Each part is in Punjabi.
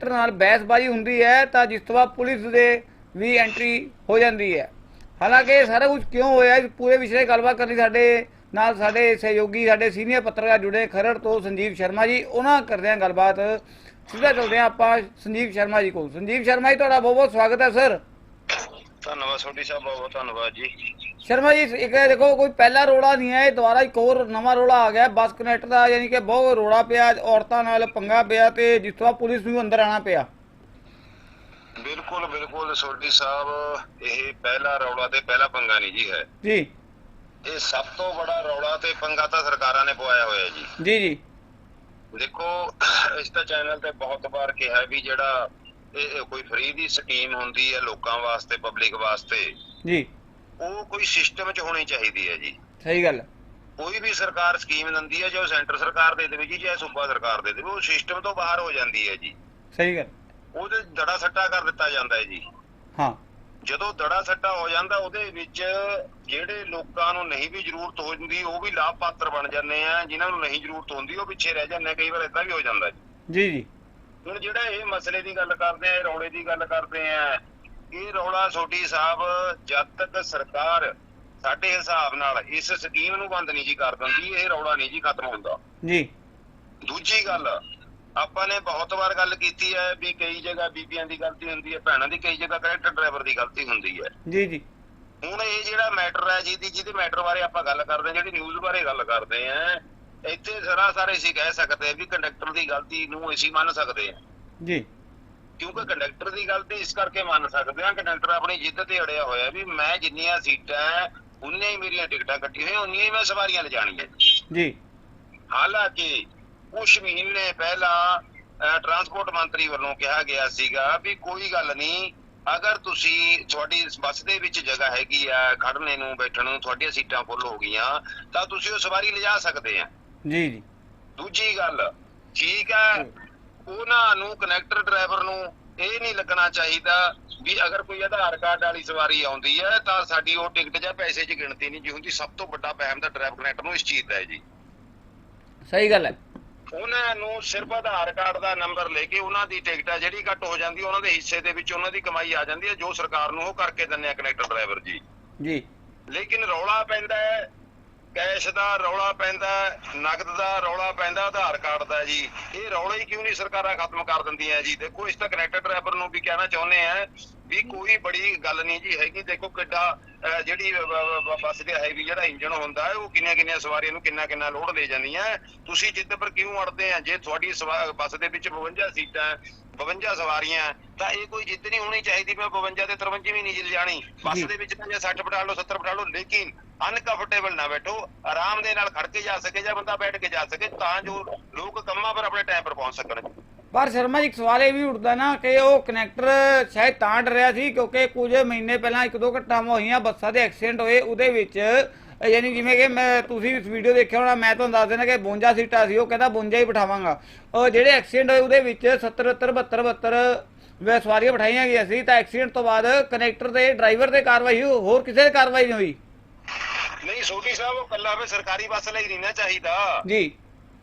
ਕਨੈਕਟਰ ਨਾਲ ਬਹਿਸਬਾਜ਼ੀ ਹੁੰਦੀ ਹੈ ਤਾਂ ਜਿਸ ਤੋਂ ਬਾਅਦ ਪੁਲਿਸ ਦੇ ਵੀ ਐਂਟਰੀ ਹੋ ਜਾਂਦੀ ਹੈ। ਹਾਲਾਂਕਿ ਇਹ ਸਾਰਾ ਕੁਝ ਕਿਉਂ ਹੋਇਆ, ਇਸ ਪੂਰੇ ਵਿਸ਼ੇ 'ਤੇ ਗੱਲਬਾਤ ਕਰਨੀ ਸਾਡੇ ਨਾਲ ਸਾਡੇ ਸਹਿਯੋਗੀ, ਸਾਡੇ ਸੀਨੀਅਰ ਪੱਤਰਕਾਰ ਜੁੜੇ ਖਰੜ ਤੋਂ ਸੰਜੀਵ ਸ਼ਰਮਾ ਜੀ, ਉਹਨਾਂ ਕਰਦੇ ਹਾਂ ਗੱਲਬਾਤ। ਸਿੱਧਾ ਚੱਲਦੇ ਹਾਂ ਆਪਾਂ ਸੰਜੀਵ ਸ਼ਰਮਾ ਜੀ ਕੋਲ। ਸੰਜੀਵ ਸ਼ਰਮਾ ਜੀ, ਤੁਹਾਡਾ ਬਹੁਤ ਬਹੁਤ ਸਵਾਗਤ ਹੈ, ਸਰ। ਧੰਨਵਾਦ ਸੋਢੀ ਸਾਹਿਬ ਬਹੁਤ ਬਹੁਤ ਧੰਨਵਾਦ ਜੀ। ਸ਼ਰਮਾ ਜੀ ਇੱਕ ਇਹ ਦੇਖੋ ਕੋਈ ਪਹਿਲਾ ਰੋਲਾ ਨਹੀਂ ਹੈ ਇਹ ਦੁਬਾਰਾ ਇੱਕ ਹੋਰ ਨਵਾਂ ਰੋਲਾ ਆ ਗਿਆ। ਬੱਸ ਕਨੈਕਟਰ ਦਾ ਯਾਨੀ ਕਿ ਬਹੁਤ ਰੋਲਾ ਪਿਆ ਔਰਤਾਂ ਨਾਲ ਪੰਗਾ ਪਿਆ ਤੇ ਬਾਅਦ ਪੁਲਿਸ ਨੂੰ ਅੰਦਰ ਆਣਾ ਪਿਆ। ਬਿਲਕੁਲ ਬਿਲਕੁਲ ਸੋਢੀ ਸਾਹਿਬ ਇਹ ਪਹਿਲਾ ਰੌਲਾ ਤੇ ਪਹਿਲਾ ਪੰਗਾ ਨਹੀਂ ਜੀ ਹੈ। ਜੀ। ਇਹ ਸਭ ਤੋਂ ਬੜਾ ਰੌਲਾ ਤੇ ਪੰਗਾ ਤਾਂ ਸਰਕਾਰਾਂ ਨੇ ਪਵਾਇਆ ਹੋਇਆ ਜੀ। ਜੀ ਜੀ। ਦੇਖੋ ਇਸ ਤਾਂ ਚੈਨਲ ਤੇ ਬਹੁਤ ਵਾਰ ਕਿਹਾ ਵੀ ਜਿਹੜਾ ਇਹ ਕੋਈ ਫ੍ਰੀ ਦੀ ਸਕੀਮ ਹੁੰਦੀ ਹੈ ਲੋਕਾਂ ਵਾਸਤੇ ਪਬਲਿਕ ਵਾਸਤੇ? ਜੀ। ਉਹ ਕੋਈ ਸਿਸਟਮ 'ਚ ਹੋਣੀ ਚਾਹੀਦੀ ਹੈ ਜੀ। ਸਹੀ ਗੱਲ। ਕੋਈ ਵੀ ਸਰਕਾਰ ਸਕੀਮ ਦਿੰਦੀ ਹੈ ਜੋ ਸੈਂਟਰ ਸਰਕਾਰ ਦੇ ਦੇਵੇ ਜੀ ਜਾਂ ਸੂਬਾ ਸਰਕਾਰ ਦੇ ਦੇਵੇ ਉਹ ਸਿਸਟਮ ਤੋਂ ਬਾਹਰ ਹੋ ਜਾਂਦੀ ਹੈ ਜੀ। ਸਹੀ ਗੱਲ। ਉਹਦੇ ਦੜਾ ਸੱਟਾ ਕਰ ਦਿੱਤਾ ਜਾਂਦਾ ਹੈ ਜੀ। ਹਾਂ। ਜਦੋਂ ਦੜਾ ਸੱਟਾ ਹੋ ਜਾਂਦਾ ਉਹਦੇ ਵਿੱਚ ਜਿਹੜੇ ਲੋਕਾਂ ਨੂੰ ਨਹੀਂ ਵੀ ਜ਼ਰੂਰਤ ਹੁੰਦੀ ਉਹ ਵੀ ਲਾਭਪਾਤਰ ਬਣ ਜਾਂਦੇ ਆ। ਜਿਨ੍ਹਾਂ ਨੂੰ ਨਹੀਂ ਜ਼ਰੂਰਤ ਹੁੰਦੀ ਉਹ ਪਿੱਛੇ ਰਹਿ ਜਾਂਦੇ। ਕਈ ਵਾਰ ਇਦਾਂ ਵੀ ਹੋ ਜਾਂਦਾ ਜੀ। ਜੀ ਜੀ। ਹੁਣ ਜਿਹੜਾ ਇਹ ਮਸਲੇ ਦੀ ਗੱਲ ਕਰਦੇ ਆ ਰੌਲੇ ਦੀ ਗੱਲ ਕਰਦੇ ਆ ਇਹ ਰੌਲਾ ਛੋਟੀ ਸਾਹਿਬ ਜਦ ਤੱਕ ਸਰਕਾਰ ਸਾਡੇ ਹਿਸਾਬ ਨਾਲ ਇਸ ਸਕੀਮ ਨੂੰ ਬੰਦ ਨਹੀਂ ਜੀ ਕਰ ਦਿੰਦੀ ਇਹ ਰੌਲਾ ਨਹੀਂ ਜੀ ਖਤਮ ਹੁੰਦਾ। ਜੀ। ਦੂਜੀ ਗੱਲ ਆਪਾਂ ਨੇ ਬਹੁਤ ਵਾਰ ਗੱਲ ਕੀਤੀ ਹੈ ਵੀ ਕਈ ਜਗ੍ਹਾ ਬੀਬੀਆਂ ਦੀ ਗਲਤੀ ਹੁੰਦੀ ਹੈ ਭੈਣਾਂ ਦੀ ਕਈ ਜਗ੍ਹਾ ਕਨੈਕਟਰ ਡਰਾਈਵਰ ਦੀ ਗਲਤੀ ਹੁੰਦੀ ਹੈ। ਜੀ ਜੀ। ਹੁਣ ਇਹ ਜਿਹੜਾ ਮੈਟਰ ਹੈ ਜਿਹਦੀ ਜਿਹਦੇ ਮੈਟਰ ਬਾਰੇ ਆਪਾਂ ਗੱਲ ਕਰਦੇ ਜਿਹੜੀ ਨਿਊਜ਼ ਬਾਰੇ ਗੱਲ ਕਰਦੇ ਆ ਇੱਥੇ ਸਰਾਸਰ ਅਸੀਂ ਕਹਿ ਸਕਦੇ ਵੀ ਕੰਡਕਟਰ ਦੀ ਗਲਤੀ ਨੂੰ ਅਸੀਂ ਮੰਨ ਸਕਦੇ ਹਾਂ। ਜੀ। ਕਿਉਂਕਿ ਕੰਡਕਟਰ ਦੀ ਗਲਤੀ ਇਸ ਕਰਕੇ ਮੰਨ ਸਕਦੇ ਹਾਂ ਕੰਡਕਟਰ ਆਪਣੀ ਜਿੱਦ ਤੇ ਅੜਿਆ ਹੋਇਆ ਵੀ ਮੈਂ ਜਿੰਨੀਆਂ ਸੀਟਾਂ ਉਨੀਆਂ ਹੀ ਮੇਰੀਆਂ ਟਿਕਟਾਂ ਕੱਟੀਆਂ ਹੋਈਆਂ ਉਨੀਆਂ ਹੀ ਮੈਂ ਸਵਾਰੀਆਂ ਲਿਜਾਣੀਆਂ ਜੀ। ਹਾਲਾਂਕਿ ਕੁਝ ਮਹੀਨੇ ਪਹਿਲਾਂ ਟਰਾਂਸਪੋਰਟ ਮੰਤਰੀ ਵੱਲੋਂ ਕਿਹਾ ਗਿਆ ਸੀਗਾ ਵੀ ਕੋਈ ਗੱਲ ਨਹੀਂ ਅਗਰ ਤੁਸੀਂ ਤੁਹਾਡੀ ਬੱਸ ਦੇ ਵਿੱਚ ਜਗ੍ਹਾ ਹੈਗੀ ਆ ਖੜਨੇ ਨੂੰ ਬੈਠਣ ਨੂੰ ਤੁਹਾਡੀਆਂ ਸੀਟਾਂ ਫੁੱਲ ਹੋ ਗਈਆਂ ਤਾਂ ਤੁਸੀਂ ਉਹ ਸਵਾਰੀ ਲਿਜਾ ਸਕਦੇ ਆ। ਜੀ ਜੀ। ਦੂਜੀ ਗੱਲ ਠੀਕ ਹੈ ਉਹਨਾਂ ਨੂੰ ਕਨੈਕਟਰ ਡਰਾਈਵਰ ਨੂੰ ਇਹ ਨਹੀਂ ਲੱਗਣਾ ਚਾਹੀਦਾ ਵੀ ਅਗਰ ਕੋਈ ਆਧਾਰ ਕਾਰਡ ਵਾਲੀ ਸਵਾਰੀ ਆਉਂਦੀ ਹੈ ਤਾਂ ਸਾਡੀ ਉਹ ਟਿਕਟ ਜਾਂ ਪੈਸੇ 'ਚ ਗਿਣਤੀ ਨਹੀਂ ਜੀ ਹੁੰਦੀ। ਸਭ ਤੋਂ ਵੱਡਾ ਵਹਿਮ ਦਾ ਡਰਾਈਵਰ ਕਨੈਕਟਰ ਨੂੰ ਇਸ ਚੀਜ਼ ਦਾ ਹੈ ਜੀ। ਸਹੀ ਗੱਲ ਹੈ। ਉਹਨਾਂ ਨੂੰ ਸਿਰਫ ਆਧਾਰ ਕਾਰਡ ਦਾ ਨੰਬਰ ਲੈ ਕੇ ਉਹਨਾਂ ਦੀ ਟਿਕਟ ਆ ਜਿਹੜੀ ਕੱਟ ਹੋ ਜਾਂਦੀ ਉਹਨਾਂ ਦੇ ਹਿੱਸੇ ਦੇ ਵਿੱਚ ਉਹਨਾਂ ਦੀ ਕਮਾਈ ਆ ਜਾਂਦੀ ਹੈ ਜੋ ਸਰਕਾਰ ਨੂੰ ਉਹ ਕਰਕੇ ਦਿੰਦੇ ਆ ਕਨੈਕਟਰ ਡਰਾਈਵਰ ਜੀ। ਜੀ। ਲੇਕਿਨ ਰੌਲਾ ਪੈਂਦਾ ਹੈ ਕੈਸ਼ ਦਾ ਰੌਲਾ ਪੈਂਦਾ ਹੈ, ਨਗਦ ਦਾ ਰੌਲਾ ਪੈਂਦਾ ਆਧਾਰ ਕਾਰਡ ਦਾ ਜੀ। ਇਹ ਰੌਲੇ ਹੀ ਕਿਉਂ ਨਹੀਂ ਸਰਕਾਰਾਂ ਖਤਮ ਕਰ ਦਿੰਦੀਆਂ ਜੀ? ਦੇਖੋ ਇਸ ਤਾਂ ਕਨੈਕਟਰ ਡਰਾਈਵਰ ਨੂੰ ਵੀ ਕਹਿਣਾ ਚਾਹੁੰਦੇ ਆ ਵੀ ਕੋਈ ਬੜੀ ਗੱਲ ਨਹੀਂ ਜੀ ਹੈਗੀ। ਦੇਖੋ ਕਿੱਡਾ ਜਿਹੜੀ ਬੱਸ ਦੇ ਹੈਵੀ ਜਿਹੜਾ ਇੰਜਨ ਹੁੰਦਾ ਹੈ ਉਹ ਕਿੰਨੀਆਂ ਕਿੰਨੀਆਂ ਸਵਾਰੀਆਂ ਨੂੰ ਕਿੰਨਾ ਕਿੰਨਾ ਲੋਡ ਲੈ ਜਾਂਦੀਆਂ ਤੁਸੀਂ ਜਿੱਦ ਪਰ ਕਿਉਂ ਅੜਦੇ ਆ? ਜੇ ਤੁਹਾਡੀ ਬੱਸ ਦੇ ਵਿੱਚ 52 ਸੀਟਾਂ ਹੈ, 52 ਸਵਾਰੀਆਂ ਤਾਂ ਇਹ ਕੋਈ ਜਿੱਦ ਨਹੀਂ ਹੋਣੀ ਚਾਹੀਦੀ ਮੈਂ 52 ਤੇ 53 ਵੀ ਨਹੀਂ ਜਾਣੀ। ਬੱਸ। ਦੇ ਵਿੱਚ ਤਾਂ ਜੇ 60 ਬਿਠਾ ਲਓ 70 ਬਿਠਾ ਲਓ ਲੇਕਿਨ ਅਨਕੰਫਰਟੇਬਲ ਨਾ ਬੈਠੋ, ਆਰਾਮ ਦੇ ਨਾਲ ਖੜ ਕੇ ਜਾ ਸਕੇ ਜਾਂ ਬੰਦਾ ਬੈਠ ਕੇ ਜਾ ਸਕੇ, ਤਾਂ ਜੋ ਲੋਕ ਕੰਮਾਂ ਪਰ ਆਪਣੇ ਟਾਈਮ ਪਰ ਪਹੁੰਚ ਸਕਣ। ਪਰ ਸ਼ਰਮਾ ਜੀ, ਇੱਕ ਸਵਾਲ ਇਹ ਵੀ ਉੱਠਦਾ ਨਾ ਕਿ ਉਹ ਕਨੈਕਟਰ ਸ਼ਾਇਦ ਤਾਂ ਡਰਿਆ ਸੀ ਕਿਉਂਕਿ ਕੁਝ ਮਹੀਨੇ ਪਹਿਲਾਂ ਇੱਕ ਦੋ ਘਟਨਾਵਾਂ ਹੋਈਆਂ, ਬੱਸਾਂ ਦੇ ਐਕਸੀਡੈਂਟ ਹੋਏ, ਉਹਦੇ ਵਿੱਚ ਯਾਨੀ ਜਿਵੇਂ ਕਿ ਮੈਂ, ਤੁਸੀਂ ਇਸ ਵੀਡੀਓ ਦੇਖਿਆ ਹੋਣਾ, ਮੈਂ ਤੁਹਾਨੂੰ ਦੱਸ ਦੇਣਾ ਕਿ 52 ਸੀਟਾਂ ਸੀ, ਉਹ ਕਹਿੰਦਾ 52 ਹੀ ਬਿਠਾਵਾਂਗਾ। ਉਹ ਜਿਹੜੇ ਐਕਸੀਡੈਂਟ ਹੋਏ, ਉਹਦੇ ਵਿੱਚ 70 72 72 ਵੇ ਸਵਾਰੀਆਂ ਬਿਠਾਈਆਂ ਗਈਆਂ ਸੀ, ਤਾਂ ਐਕਸੀਡੈਂਟ ਤੋਂ ਬਾਅਦ ਕਨੈਕਟਰ ਤੇ ਡਰਾਈਵਰ ਤੇ ਕਾਰਵਾਈ ਹੋਰ ਕਿਸੇ ਦੀ ਕਾਰਵਾਈ ਨਹੀਂ ਹੋਈ। ਨਹੀਂ ਸੋਢੀ ਸਾਹਿਬ ਉਹ ਕੱਲਾ ਫੇ ਸਰਕਾਰੀ ਬੱਸ ਲਈ ਨਹੀਂ ਨਾ ਚਾਹੀਦਾ। ਜੀ।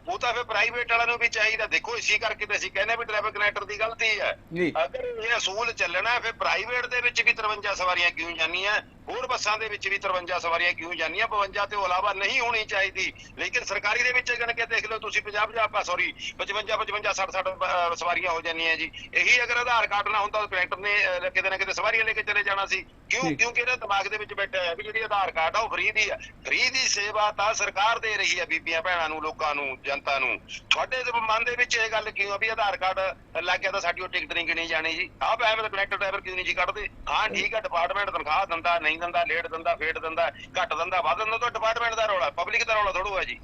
ਉਹ ਤਾਂ ਫੇ ਪ੍ਰਾਈਵੇਟ ਵਾਲਿਆਂ ਨੂੰ ਵੀ ਚਾਹੀਦਾ। ਦੇਖੋ ਇਸੇ ਕਰਕੇ ਤੇ ਅਸੀਂ ਕਹਿੰਦੇ ਵੀ ਡਰਾਈਵਰ ਕਨੈਕਟਰ ਦੀ ਗਲਤੀ ਹੈ। ਜੀ। ਅਗਰ ਇਹ ਅਸੂਲ ਚੱਲਣਾ ਫਿਰ ਪ੍ਰਾਈਵੇਟ ਦੇ ਵਿੱਚ ਵੀ 53 ਸਵਾਰੀਆਂ ਕਿਉਂ ਜਾਂਦੀਆਂ? ਹੋਰ ਬੱਸਾਂ ਦੇ ਵਿੱਚ ਵੀ 53 ਸਵਾਰੀਆਂ ਕਿਉਂ ਜਾਂਦੀਆਂ? 52 ਤੋਂ ਇਲਾਵਾ ਨਹੀਂ ਹੋਣੀ ਚਾਹੀਦੀ। ਲੇਕਿਨ ਸਰਕਾਰੀ ਦੇ ਵਿੱਚ ਗਣ ਕੇ ਦੇਖ ਲਓ ਤੁਸੀਂ 50 50 ਸੌਰੀ 55 55 60 60 ਸਵਾਰੀਆਂ ਹੋ ਜਾਂਦੀਆਂ ਜੀ। ਇਹੀ ਅਗਰ ਆਧਾਰ ਕਾਰਡ ਨਾ ਹੁੰਦਾ ਤਾਂ ਕਨੈਕਟਰ ਨੇ ਅਹ, ਕਿਤੇ ਨਾ ਕਿਤੇ ਸਵਾਰੀਆਂ ਲੈ ਕੇ ਚਲੇ ਜਾਣਾ ਸੀ। ਕਿਉਂ। ਕਿਉਂਕਿ ਇਹਦਾ ਦਿਮਾਗ ਦੇ ਵਿੱਚ ਬੈਠਾ ਹੈ ਵੀ ਜਿਹੜੀ ਆਧਾਰ ਕਾਰਡ ਆ ਉਹ ਫ੍ਰੀ ਦੀ ਹੈ ਫ੍ਰੀ ਦੀ ਸੇਵਾ ਤਾਂ ਸਰਕਾਰ ਦੇ ਰਹੀ ਹੈ ਬੀਬੀਆਂ ਭੈਣਾਂ ਨੂੰ ਲੋਕਾਂ ਨੂੰ ਜਨਤਾ ਨੂੰ। ਤੁਹਾਡੇ ਦੇ ਮਨ ਦੇ ਵਿੱਚ ਇਹ ਗੱਲ ਕਿਉਂ ਆ ਵੀ ਆਧਾਰ ਕਾਰਡ ਲੱਗ ਗਿਆ ਤਾਂ ਸਾਡੀ ਉਹ ਟਿਕਟ ਨਹੀਂ ਗਿਣੀ ਜਾਣੀ ਜੀ? ਆਹ ਐਵੇਂ ਤਾਂ ਕਨੈਕਟਰ ਡਰਾਈਵਰ ਕਿਉਂ ਨਹੀਂ ਜੀ ਕੱਢਦੇ? ਹਾਂ ਠੀਕ ਹੈ ਡਿਪਾਰਟਮੈਂਟ ਤਨਖਾਹ ਦਿੰਦਾ ਨਹੀਂ ਦਿੰਦਾ ਲੇਟ ਦਿੰਦਾ ਫੇਟ ਦਿੰਦਾ ਘੱਟ ਦਿੰਦਾ ਵੱਧ ਦਿੰਦਾ ਤਾਂ ਡਿਪਾਰਟਮੈਂਟ ਦਾ ਰੌਲਾ ਪਬਲਿਕ ਦਾ ਰੌਲਾ ਥੋੜੋ ਹੈ ਜੀ।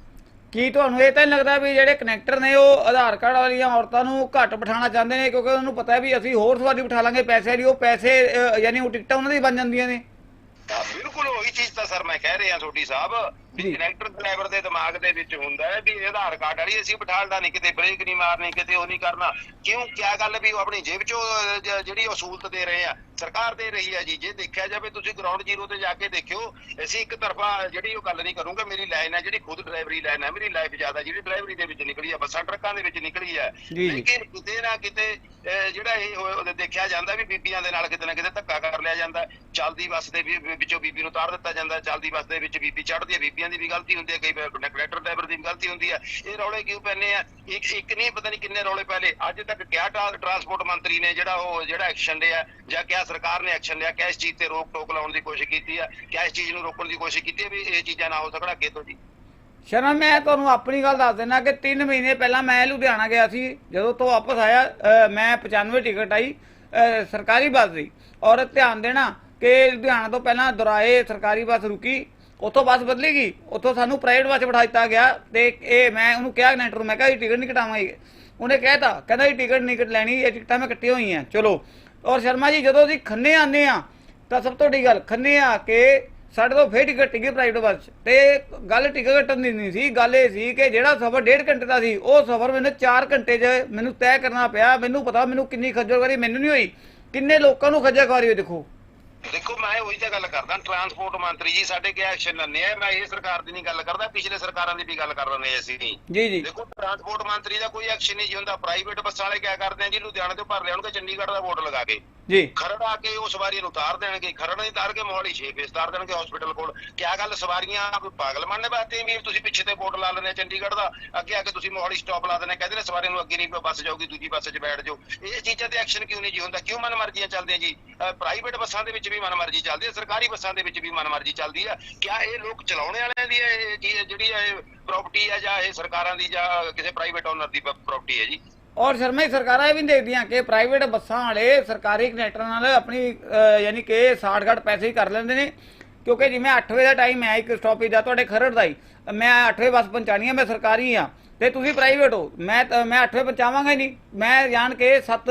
ਕੀ ਤੁਹਾਨੂੰ ਇਹ ਤਾਂ ਨਹੀਂ ਲੱਗਦਾ ਵੀ ਜਿਹੜੇ ਕਨੈਕਟਰ ਨੇ ਉਹ ਆਧਾਰ ਕਾਰਡ ਵਾਲੀਆਂ ਔਰਤਾਂ ਨੂੰ ਘੱਟ ਬਿਠਾਉਣਾ ਚਾਹੁੰਦੇ ਨੇ ਕਿਉਂਕਿ ਉਹਨਾਂ ਨੂੰ ਪਤਾ ਹੈ ਵੀ ਅਸੀਂ ਹੋਰ ਸਵਾਰੀ ਬਿਠਾ ਲਾਂਗੇ ਪੈਸੇ ਲਈ ਉਹ ਪੈਸੇ ਅ, ਯਾਨੀ ਉਹ ਟਿਕਟਾਂ ਉਹਨਾਂ ਦੀ ਬਣ ਜਾਂਦੀਆਂ ਨੇ। ਤਾਂ ਬਿਲਕੁਲ ਉਹੀ ਚੀਜ਼ ਤਾਂ ਸਰ ਮੈਂ ਕਹਿ ਰਿਹਾ ਤੁਹਾਡੀ ਸਾਹਿਬ। ਵੀ ਕਨੈਕਟਰ ਡਰਾਈਵਰ ਦੇ ਦਿਮਾਗ ਦੇ ਵਿੱਚ ਹੁੰਦਾ ਹੈ ਵੀ ਇਹ ਆਧਾਰ ਕਾਰਡ ਵਾਲੀ ਅਸੀਂ ਬਿਠਾਲਦਾ ਨਹੀਂ ਕਿਤੇ ਬ੍ਰੇਕ ਨਹੀਂ ਮਾਰਨੀ ਕਿਤੇ ਉਹ ਨਹੀਂ ਕਰਨਾ। ਕਿਉਂ? ਕਿਆ ਗੱਲ ਵੀ ਉਹ ਆਪਣੀ ਜੇਬ ਚੋਂ ਜਿਹੜੀ ਸਹੂਲਤ ਦੇ ਰਹੇ ਆ ਸਰਕਾਰ ਦੇ ਰਹੀ ਹੈ ਜੀ। ਜੇ ਦੇਖਿਆ ਜਾਵੇ ਤੁਸੀਂ ਗਰਾਊਂਡ ਜ਼ੀਰੋ ਤੇ ਜਾ ਕੇ ਦੇਖਿਓ ਅਸੀਂ ਇੱਕ ਤਰਫਾ ਜਿਹੜੀ ਉਹ ਗੱਲ ਨਹੀਂ ਕਰੂੰਗਾ ਮੇਰੀ ਲਾਈਨ ਹੈ ਜਿਹੜੀ ਖੁਦ ਡਰਾਈਵਰੀ ਲਾਈਨ ਹੈ ਮੇਰੀ ਲਾਈਫ ਜ਼ਿਆਦਾ ਜਿਹੜੀ ਡਰਾਈਵਰੀ ਦੇ ਵਿੱਚ ਨਿਕਲੀ ਹੈ ਬੱਸਾਂ ਟਰੱਕਾਂ ਦੇ ਵਿੱਚ ਨਿਕਲੀ ਜੀ। ਲੇਕਿਨ ਕਿਤੇ ਨਾ ਕਿਤੇ ਜਿਹੜਾ ਇਹ ਦੇਖਿਆ ਜਾਂਦਾ ਵੀ ਬੀਬੀਆਂ ਦੇ ਨਾਲ ਕਿਤੇ ਨਾ ਕਿਤੇ ਧੱਕਾ ਕਰ ਲਿਆ ਜਾਂਦਾ। ਚੱਲਦੀ ਬੱਸ ਦੇ ਵਿੱਚੋਂ ਬੀਬੀ ਨੂੰ ਉਤਾਰ ਦਿੱਤਾ ਜਾਂਦਾ ਚੱਲਦੀ ਬੱਸ ਦੇ ਵਿੱਚ ਬੀਬੀ ਚੜ੍ਹਦੀ ਹੈ ਬੀਬੀਆਂ ਦੀ ਵੀ ਗਲਤੀ ਹੁੰਦੀ ਹੈ, ਕਈ ਵਾਰ ਕੰਡਕਟਰ ਡਰਾਈਵਰ ਦੀ ਵੀ ਗਲਤੀ ਹੁੰਦੀ ਹੈ। ਇਹ ਰੌਲੇ ਕਿਉਂ ਪੈਂਦੇ ਆ? ਇੱਕ ਇੱਕ ਨਹੀਂ, ਪਤਾ ਨਹੀਂ ਕਿੰਨੇ ਰੌਲੇ ਪਹਿਲੇ ਅੱਜ ਤੱਕ ਕਿਹਾ ਟਰਾਂਸਪੋਰਟ ਮੰਤਰੀ ਨੇ ਜਿਹੜਾ ਉਹ, ਜਿਹੜਾ ਐਕਸ਼ਨ ਲਿਆ, ਜਾਂ ਕਿਆ ਸਰਕਾਰ ਨੇ ਐਕਸ਼ਨ ਲਿਆ, ਕਿਆ ਚੀਜ਼ ਤੇ ਰੋਕ ਟੋਕ ਲਾਉਣ ਦੀ ਕੋਸ਼ਿਸ਼ ਕੀਤੀ ਹੈ ਕਿਆ ਚੀਜ਼ ਨੂੰ ਰੋਕਣ ਦੀ ਕੋਸ਼ਿਸ਼ ਕੀਤੀ ਵੀ ਇਹ ਚੀਜ਼ਾਂ ਨਾ ਹੋ ਸਕਣ? ਅੱਗੇ ਤੋਂ ਜੀ। ਸ਼ਰਮ, ਮੈਂ ਤੁਹਾਨੂੰ ਆਪਣੀ ਗੱਲ ਦੱਸ ਦਿੰਦਾ ਕਿ 3 ਮਹੀਨੇ ਪਹਿਲਾਂ ਮੈਂ ਲੁਧਿਆਣਾ ਗਿਆ ਸੀ, ਜਦੋਂ ਤੋਂ ਵਾਪਸ ਆਇਆ ਮੈਂ 95 ਟਿਕਟ ਆਈ ਸਰਕਾਰੀ ਬੱਸ ਦੀ। ਔਰ ਧਿਆਨ ਦੇਣਾ ਕਿ ਲੁਧਿਆਣਾ ਤੋਂ ਪਹਿਲਾਂ ਦੁਰਾਏ ਸਰਕਾਰੀ ਬੱਸ ਰੁਕੀ ਉੱਥੋਂ ਬੱਸ ਬਦਲੀ ਗਈ, ਉੱਥੋਂ ਸਾਨੂੰ ਪ੍ਰਾਈਵੇਟ ਬੱਸ 'ਚ ਬਿਠਾ ਦਿੱਤਾ ਗਿਆ ਤੇ ਇਹ ਮੈਂ ਉਹਨੂੰ ਕਿਹਾ ਕਨੈਕਟਰ ਨੂੰ ਮੈਂ ਕਿਹਾ ਇਹ ਟਿਕਟ ਨਹੀਂ ਕਟਾਵਾਂਗੇ। ਉਹਨੇ ਕਹਿਤਾ, ਕਹਿੰਦਾ ਇਹ ਟਿਕਟ ਨਹੀਂ ਕਟ ਲੈਣੀ ਇਹ ਟਿਕਟਾਂ ਮੈਂ ਕੱਟੀਆਂ ਹੋਈਆਂ, ਚਲੋ। ਔਰ ਸ਼ਰਮਾ ਜੀ, ਜਦੋਂ ਅਸੀਂ ਖੰਨੇ ਆਨੇ ਆ ਤਾਂ ਸਭ ਤੋਂ ਵੱਡੀ ਗੱਲ, ਖੰਨੇ ਆ ਕੇ ਸਾਡੇ ਤੋਂ ਫੇਰ ਟਿਕਟ ਟਿਕੀ ਪ੍ਰਾਈਵੇਟ ਬੱਸ 'ਚ। ਤੇ ਗੱਲ ਟਿਕਟ ਕੱਟਣ ਦੀ ਨਹੀਂ ਸੀ, ਗੱਲ ਇਹ ਸੀ ਕਿ ਜਿਹੜਾ ਸਫ਼ਰ ਡੇਢ ਘੰਟੇ ਦਾ ਸੀ, ਉਹ ਸਫ਼ਰ ਮੈਨੂੰ 4 ਘੰਟੇ 'ਚ ਮੈਨੂੰ ਤੈਅ ਕਰਨਾ ਪਿਆ, ਮੈਨੂੰ ਪਤਾ ਮੈਨੂੰ ਕਿੰਨੀ ਖੱਜਲ ਖੁਆਰੀ, ਮੈਨੂੰ ਨਹੀਂ ਹੋਈ। ਕਿੰਨੇ ਲੋਕਾਂ ਨੂੰ ਖੱਜਲ ਖੁਆਰੀ ਹੋਈ, ਦੇਖੋ। ਦੇਖੋ ਮੈਂ ਉਹੀ ਤਾਂ ਗੱਲ ਕਰਦਾ ਟਰਾਂਸਪੋਰਟ ਮੰਤਰੀ ਜੀ ਸਾਡੇ ਕੀ ਐਕਸ਼ਨ ਲੈਣੇ ਆ। ਮੈਂ ਇਹ ਸਰਕਾਰ ਦੀ ਨਹੀਂ ਗੱਲ ਕਰਦਾ ਪਿਛਲੇ ਸਰਕਾਰਾਂ ਦੀ ਵੀ ਗੱਲ ਕਰ ਰਹੇ ਅਸੀਂ। ਜੀ ਜੀ। ਦੇਖੋ ਟਰਾਂਸਪੋਰਟ ਮੰਤਰੀ ਦਾ ਕੋਈ ਐਕਸ਼ਨ ਨਹੀਂ ਜੀ ਹੁੰਦਾ। ਪ੍ਰਾਈਵੇਟ ਬੱਸਾਂ ਵਾਲੇ ਕਿਆ ਕਰਦੇ ਆ ਜੀ? ਲੁਧਿਆਣੇ ਤੋਂ ਭਰ ਲਿਆਉਣਗੇ ਚੰਡੀਗੜ੍ਹ ਦਾ ਬੋਰਡ ਲਗਾ ਕੇ। ਜੀ। ਖਰੜ ਆ ਕੇ ਉਹ ਸਵਾਰੀ ਨੂੰ ਉਤਾਰ ਦੇਣਗੇ। ਖਰੜ ਨਹੀਂ ਉਤਾਰ ਕੇ ਮੋਹਾਲੀ 6 ਫੇਸ ਉਤਾਰ ਦੇਣਗੇ ਹਸਪੀਟਲ ਕੋਲ। ਕਿਆ ਗੱਲ ਸਵਾਰੀਆਂ ਕੋਈ ਪਾਗਲ ਮੰਨਨੇ ਬਾਤੇ ਵੀ ਤੁਸੀਂ ਪਿੱਛੇ ਤੇ ਬੋਰਡ ਲਾ ਲੈਣੇ ਚੰਡੀਗੜ੍ਹ ਦਾ। ਅੱਗੇ ਆ ਕੇ ਤੁਸੀਂ ਮੋਹਾਲੀ ਸਟਾਪ ਲਾ ਦੇਣੇ ਕਹਿੰਦੇ ਨੇ ਸਵਾਰੀ ਨੂੰ ਅੱਗੇ ਨਹੀਂ ਬੱਸ ਜਾਊਗੀ, ਦੂਜੀ ਬੱਸ 'ਚ ਬੈਠ ਜਾਓ। ਇਹ ਚੀਜ਼ਾਂ ਤੇ ਐਕਸ਼ਨ ਕਿਉਂ ਨਹੀਂ ਜੀ ਹੁੰਦਾ? ਕਿਉਂ ਮਨਮਰਜ਼ੀਆਂ ਚੱਲਦੀਆਂ ਜੀ? ਪ੍ਰਾਈਵੇਟ ਬੱਸਾਂ ਦੇ ਵਿੱਚ ਵੀ ਮਨਮਰਜ਼ੀ ਚੱਲਦੀ ਹੈ, ਸਰਕਾਰੀ ਬੱਸਾਂ ਦੇ ਵਿੱਚ ਵੀ ਮਨਮਰਜ਼ੀ ਚੱਲਦੀ ਹੈ। ਕਿਆ ਇਹ ਲੋਕ ਚਲਾਉਣੇ ਵਾਲਿਆਂ ਦੀ ਇਹ ਜਿਹੜੀ ਇਹ ਪ੍ਰਾਪਰਟੀ ਹੈ ਜਾਂ ਇਹ ਸਰਕਾਰਾਂ ਦੀ ਜਾਂ ਕਿਸੇ ਪ੍ਰਾਈਵੇਟ ਓਨਰ ਦੀ ਪ੍ਰਾਪਰਟੀ ਹੈ ਜੀ? ਔਰ ਸ਼ਰਮਾ ਜੀ, ਸਰਕਾਰਾਂ ਇਹ ਵੀ ਨਹੀਂ ਦੇਖਦੀਆਂ ਕਿ ਪ੍ਰਾਈਵੇਟ ਬੱਸਾਂ ਵਾਲੇ ਸਰਕਾਰੀ ਕਨੈਕਟਰਾਂ ਨਾਲ ਆਪਣੀ ਯਾਨੀ ਕਿ ਸਾਠ-ਘੱਟ ਪੈਸੇ ਹੀ ਕਰ ਲੈਂਦੇ ਨੇ। ਕਿਉਂਕਿ ਜਿਵੇਂ 8 ਵਜੇ ਦਾ ਟਾਈਮ ਹੈ ਇੱਕ ਸਟਾਪੇਜ ਦਾ, ਤੁਹਾਡੇ ਖਰੜ ਦਾ ਹੀ ਮੈਂ 8 ਵਜੇ ਬੱਸ ਪਹੁੰਚਾਣੀ ਹੈ ਮੈਂ ਸਰਕਾਰੀ ਆ। ਤੇ ਤੁਸੀਂ ਪ੍ਰਾਈਵੇਟ ਹੋ। ਮੈਂ ਮੈਂ 8 ਵਜੇ ਪਹੁੰਚਾਵਾਂਗਾ ਹੀ ਨਹੀਂ ਮੈਂ ਜਾਣ ਕੇ 7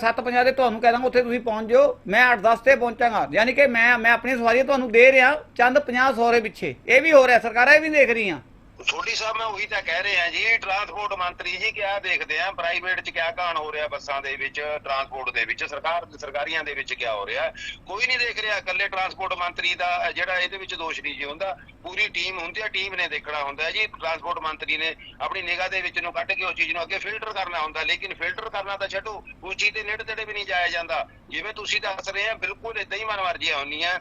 7:50 ਦੇ ਤੁਹਾਨੂੰ ਕਹਿ ਦਾਂਗਾ, ਉੱਥੇ ਤੁਸੀਂ ਪਹੁੰਚ ਜਾਓ। ਮੈਂ 8:10 ਤੇ ਪਹੁੰਚਾਂਗਾ। ਯਾਨੀ ਕਿ ਮੈਂ ਮੈਂ ਆਪਣੀ ਸਵਾਰੀ ਤੁਹਾਨੂੰ ਦੇ ਰਿਹਾ, ਚੰਦ 50 100 ਦੇ ਪਿੱਛੇ। ਇਹ ਵੀ ਹੋ ਰਿਹਾ, ਸਰਕਾਰਾਂ ਇਹ ਵੀ ਦੇਖ ਰਹੀਆਂ। ਥੋੜੀ ਸਾਹਿਬ ਮੈਂ ਉਹੀ ਤਾਂ ਕਹਿ ਰਿਹਾ ਜੀ ਟਰਾਂਸਪੋਰਟ ਮੰਤਰੀ ਜੀ ਕਿਆ ਦੇਖਦੇ ਆ ਪ੍ਰਾਈਵੇਟ ਚ ਕਿਆ ਕਾਣ ਹੋ ਰਿਹਾ ਬੱਸਾਂ ਦੇ ਵਿੱਚ ਟਰਾਂਸਪੋਰਟ ਦੇ ਵਿੱਚ, ਸਰਕਾਰ, ਸਰਕਾਰੀਆਂ ਦੇ ਵਿੱਚ ਕਿਆ ਹੋ ਰਿਹਾ? ਕੋਈ ਨਹੀਂ ਦੇਖ ਰਿਹਾ, ਇਕੱਲੇ ਟਰਾਂਸਪੋਰਟ ਮੰਤਰੀ ਦਾ ਜਿਹੜਾ ਇਹਦੇ ਵਿੱਚ ਦੋਸ਼ ਨਹੀਂ ਜੀ ਹੁੰਦਾ, ਪੂਰੀ ਟੀਮ ਹੁੰਦੀ ਆ ਟੀਮ ਨੇ ਦੇਖਣਾ ਹੁੰਦਾ ਜੀ ਟਰਾਂਸਪੋਰਟ ਮੰਤਰੀ ਨੇ ਆਪਣੀ ਨਿਗਾਹ ਦੇ ਵਿੱਚ ਨੂੰ ਕੱਢ ਕੇ ਉਸ ਚੀਜ਼ ਨੂੰ ਅੱਗੇ ਫਿਲਟਰ ਕਰਨਾ ਹੁੰਦਾ, ਲੇਕਿਨ ਫਿਲਟਰ ਕਰਨਾ ਤਾਂ ਛੱਡੋ, ਉਸ ਚੀਜ਼ ਦੇ ਨੇੜੇ ਤੇੜੇ ਵੀ ਨਹੀਂ ਜਾਇਆ ਜਾਂਦਾ। ਜਿਵੇਂ ਤੁਸੀਂ ਦੱਸ ਰਹੇ ਆ ਬਿਲਕੁਲ ਇਦਾਂ ਹੀ ਮਨਮਰਜ਼ੀਆਂ ਹੁੰਦੀਆਂ।